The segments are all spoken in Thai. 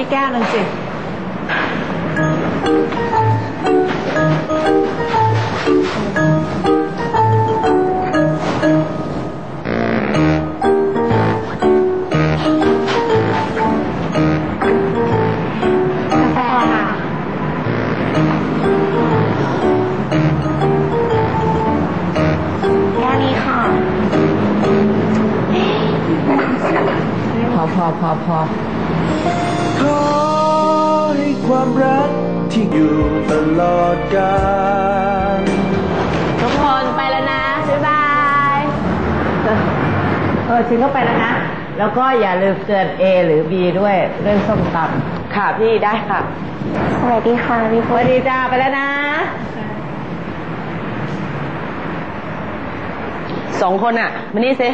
พี่แก้วหนึ่งสิก อพอพอพอขอให้ความรักที่อยู่ตลอดกาลทุกคนไปแล้วนะ บ๊ายบาย เออชิงก็ไปแล้วนะ แล้วก็อย่าลืมเตือน A หรือ B ด้วยเรื่องส้มตำค่ะพี่ได้ค่ะ สวัสดีค่ะพี่สพุวัทสดีจ้าไปแล้วนะ สองคนอะมานี่สิ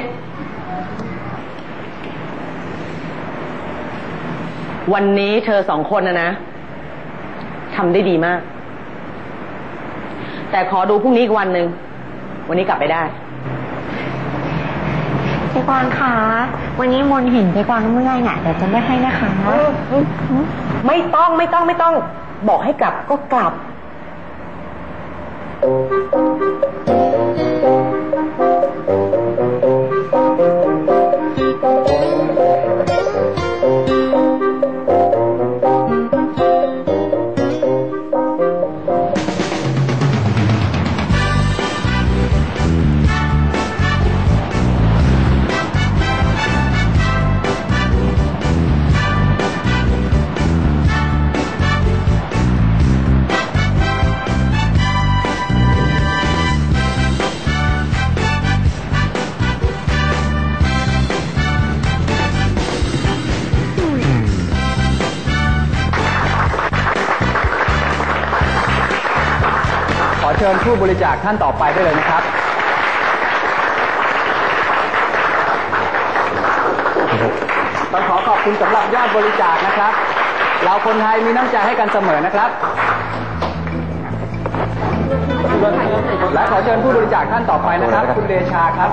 วันนี้เธอสองคนนะนะทำได้ดีมาก แต่ขอดูพรุ่งนี้อีกวันหนึ่งวันนี้กลับไปได้เจ๊กวางคะวันนี้มนเห็นเจ๊กวางเมื่อยน่ะเดี๋ยวจะไม่ให้นะคะ ไม่ต้องไม่ต้องไม่ต้อง บอกให้กลับก็กลับ ชิญผู้บริจาคท่านต่อไปได้เลยนะครับต้องขอขอบคุณสำหรับยอดบริจาคนะครับ เราคนไทยมีน้ำใจให้กันเสมอนะครับ และขอเชิญผู้บริจาคท่านต่อไปนะครับ คุณเดชาครับ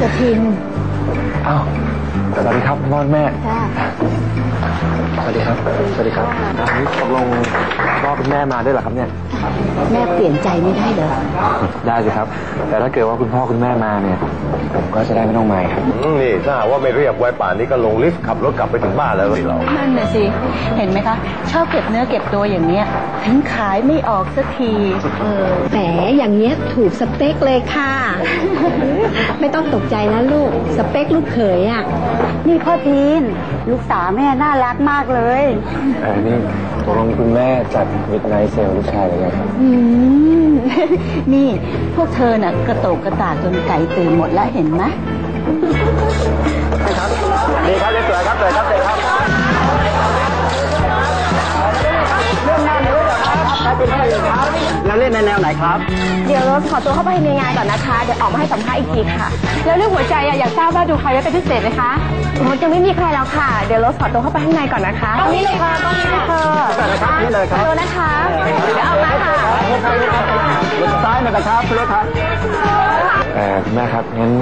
จะทินอ้าว สวัสดีครับพ่อแม่ สวัสดีครับ สวัสดีครับอ้าวนี่ตกลงพ่อคุณแม่มาด้วยเหรอครับเนี่ย แม่เปลี่ยนใจไม่ได้เหรอ ได้สิครับ แต่ถ้าเกิดว่าคุณพ่อคุณแม่มาเนี่ย ผมก็จะได้ไม่ต้องมาครับอืมนี่ถ้าหากว่าไม่เรียกไว้ป่านนี้ก็ลงลิฟต์ขับรถกลับไปถึงบ้านแล้วสิเรา นั่นน่ะสิ เห็นไหมคะ ชอบเก็บเนื้อเก็บตัวอย่างเนี้ยถึงขายไม่ออกสักที เออแหมอย่างเงี้ยถูกสเปคเลยค่ะ ไม่ต้องตกใจนะลูก สเปคลูกเขยอะนี่พ่อทีน ลูกสาวแม่น่ารักมากเลยเออนี่ตกลงคุณแม่จัดมิดไนท์เซลลูกชายเลยไงครับ อืม นี่พวกเธอน่ะกระโตกกระตากจนไก่ตื่นหมดแล้วเห็นไหมดีครับเรียบร้อยครับเลยครับเลยครับแล้วเล่นในแนวไหนครับ เดี๋ยวรถขอตัวเข้าไปในงานก่อนนะคะ เดี๋ยวออกมาให้สัมภาษณ์อีกทีค่ะ แล้วเรื่องหัวใจอะอยากทราบว่าดูใครไว้เป็นพิเศษไหมคะรถยังไม่มีใครแล้วค่ะ เดี๋ยวรถขอตัวเข้าไปข้างในก่อนนะคะตรงนี้เลยค่ะตรงนี้เลยค่ะนี่เลยครับขอตัวนะคะ เดี๋ยวออกมาค่ะรถซ้ายหนะครับรถครับเออคุณแม่ครับงั้น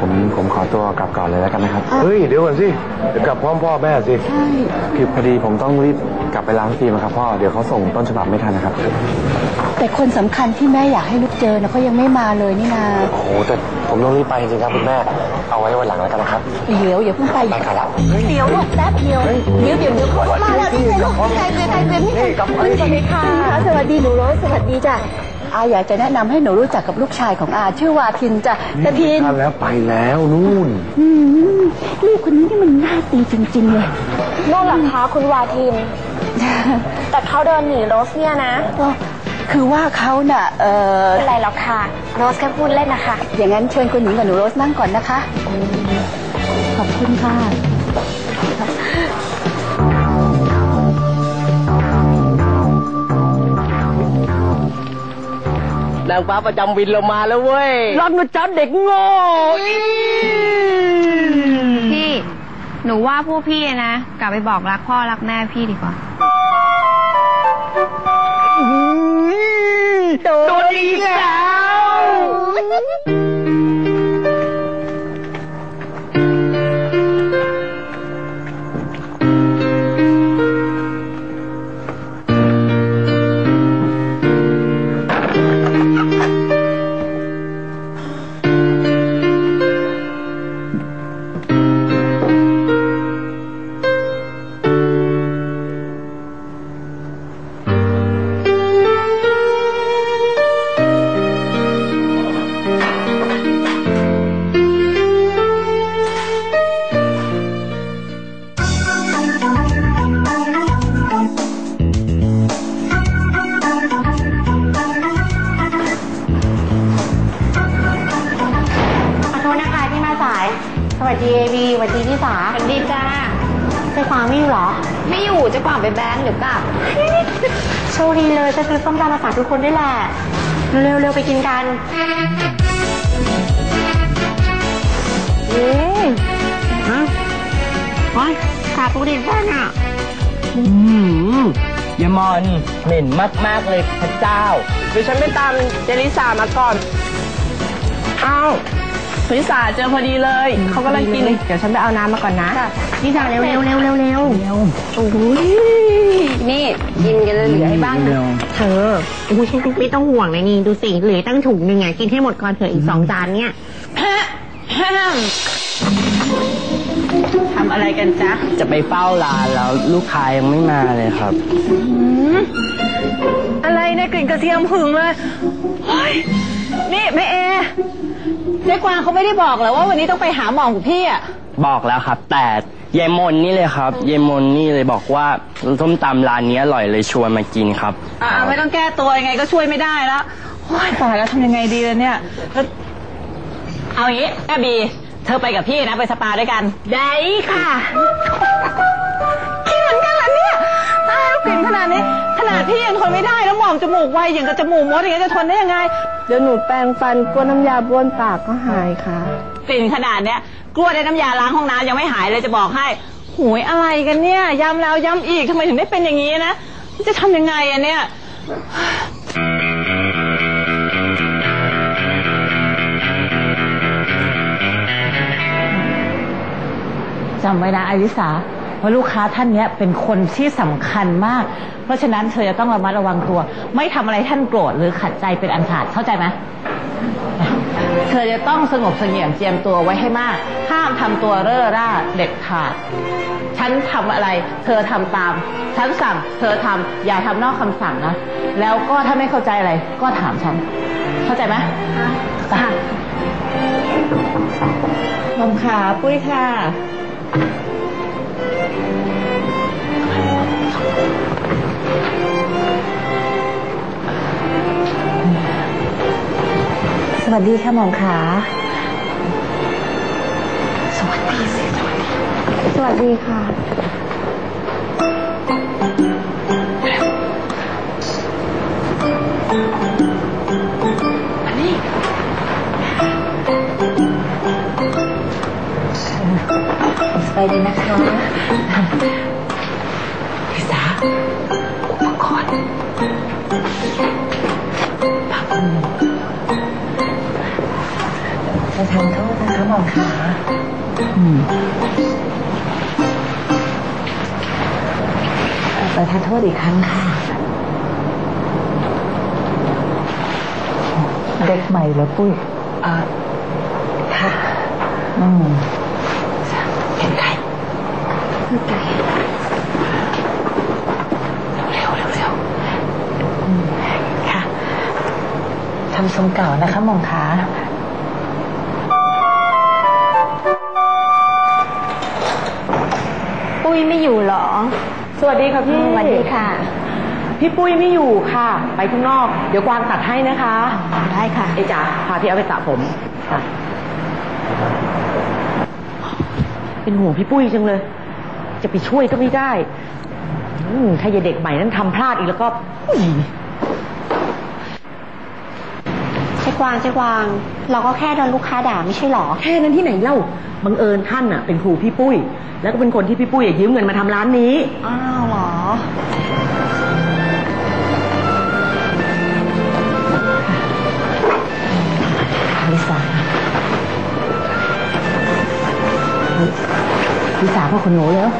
ผมผมขอตัวกลับก่อนเลยแล้วกันนะครับ เฮ้ย เดี๋ยวก่อนสิเดี๋ยวกลับพร้อมพ่อแม่สิคือพอดีผมต้องรีบกลับไปล้างฟิล์มครับพ่อ เดี๋ยวเขาส่งต้นฉบับไม่ทันนะครับ แต่คนสำคัญที่แม่อยากให้ลูกเจอนะเขายังไม่มาเลยนี่นาโอ้โหแต่ผมต้องรีบไปจริงๆครับคุณแม่ เอาไว้วันหลังแล้วกันนะครับ เดี๋ยวอย่าเพิ่งไปไปกันแล้วเดี๋ยวลูกแป๊บเดียวเดี๋ยวเดี๋ยวเดี๋ยวเขามาแล้วนี่ไงลูกใครเป็นใครเป็นนี่สวัสดีค่ะสวัสดีหนูโรสสวัสดีจ้ะอาอยากจะแนะนำให้หนูรู้จักกับลูกชายของอา ชื่อวาทินจ้ะตะทินทันแล้วไปแล้วนู่น อืมลูกคนนี้นี่มันน่าตีจริงๆเลยนั่นเหรอคะคุณวาทิน แต่เขาเดินหนีโรสเนี่ยนะ ก็ คือว่าเขาน่ะ เออไม่เป็นไรหรอกค่ะ โรสแค่พูดเล่นนะคะ อย่างนั้นเชิญคุณหญิงกับหนูโรสนั่งก่อนนะคะ ขอบคุณค่ะ นางฟ้าประจำวินเรามาแล้วเว้ย รักนะจ๊ะเด็กโง่พี่ หนูว่าผู้พี่นะ กลับไปบอกรักพ่อรักแม่พี่ดีกว่า โดน อีกแล้วลิสาสวัสดีจ้าเจ๊กวางไม่อยู่เหรอ ไม่อยู่จะกว่างไปแบงค์เดี๋ยวกลับ โชคดีเลยจะซื้อส้มตำมาฝากทุกคนด้วยแหละ เร็วๆเร็วไปกินกันเอ๊ะฮะโอ้ยขาปูดิบบ้านอะ อืมยามอนเหม็นมาก ๆ เลยพระเจ้าเดี๋ยวฉันไปตามเจลิสามาก่อน อ้าว เจลิสาเจอพอดีเลย เขากำลังกิน เดี๋ยวฉันไปเอาน้ำมาก่อนนะนี่จ้าเร็วเร็วเร็วเร็วเร็วโอ้ยนี่กินกันเหลือให้บ้างนะเธออุ้ยไม่ต้องห่วงเลยนี่ดูสิเหลือตั้งถุงหนึ่งไงกินให้หมดก่อนเถอะอีกสองจานเนี่ยทำอะไรกันจ๊ะ จะไปเฝ้าร้านแล้วลูกค้ายังไม่มาเลยครับ อะไรเนี่ยกลิ่นกระเทียมหึงเลย เฮ้ย นี่แม่เอ เจ๊กวางเขาไม่ได้บอกเหรอว่าวันนี้ต้องไปหาหมอของพี่อะ บอกแล้วครับ แต่ยายมนนี่เลยครับยายมนนี่เลยบอกว่าส้มตำร้านนี้อร่อยเลยชวนมากินครับ อ่าไม่ต้องแก้ตัวยังไงก็ช่วยไม่ได้แล้วโอ้ยตายแล้วทำยังไงดีเลยเนี่ยแล้วเอาอย่างนี้แม่บี เธอไปกับพี่นะไปสปาด้วยกัน ได้ค่ะ พี่ยังทนไม่ได้แล้วหมอมจมูกไวอย่างกับจมูกมดอย่างเงี้ยจะทนได้ยังไงเดี๋ยวหนูแปรงฟันกลัวน้ำยาบ้วนปากก็หายค่ะกลิ่นขนาดเนี้ยกลัวได้น้ำยาล้างห้องน้ำยังไม่หายเลยจะบอกให้หูยอะไรกันเนี่ยย้ำแล้วย้ำอีกทำไมถึงได้เป็นอย่างนี้นะจะทำยังไงอะเนี่ยจำไว้นะอลิสา ว่าลูกค้าท่านเนี้ยเป็นคนที่สำคัญมาก เพราะฉะนั้นเธอจะต้องระมัดระวังตัว ไม่ทำอะไรท่านโกรธหรือขัดใจเป็นอันขาดเข้าใจไหม เธอจะต้องสงบเสงี่ยมเจียมตัวไว้ให้มาก ห้ามทำตัวเร่อร่าเด็ดขาด ฉันทำอะไร เธอทำตาม ฉันสั่ง เธอทำอย่าทำนอกคำสั่งนะ แล้วก็ถ้าไม่เข้าใจอะไร ก็ถามฉัน เข้าใจไหมค่ะลมขาปุ้ยค่ะ สวัสดีค่ะหมองขา สวัสดีสิสวัสดีค่ะสบายดีนะคะลิสา อุปกรณ์พักมือจะทานโทษนะคะหมองขาอืมประทานโทษอีกครั้งค่ะ เด็กใหม่เหรอปุ้ยอ่าค่ะ อืมเห็นใครคือไก่เร็วเร็วเร็วอืมค่ะ ทำทรงเก่านะคะหมองขาปุ้ยไม่อยู่เหรอ สวัสดีค่ะพี่สวัสดีค่ะ พี่ปุ้ยไม่อยู่ค่ะ ไปข้างนอก เดี๋ยวกวางตัดให้นะคะ ได้ค่ะ เอจ๋าพาพี่เอาไปสระผมค่ะ เป็นห่วงพี่ปุ้ยจังเลย จะไปช่วยก็ไม่ได้ อืมถ้ายายเด็กใหม่นั้นทำพลาดอีกแล้วก็อุ้ยเจ๊ก วางเจ๊กวาง เราก็แค่โดนลูกค้าด่าไม่ใช่เหรอ แค่นั้นที่ไหนเล่าบังเอิญท่านน่ะเป็นครูพี่ปุ้ย แล้วก็เป็นคนที่พี่ปุ้ยยืมเงินมาทำร้านนี้ อ้าวเหรอ ลิสาลิสาพ่อคนหนูแล้ว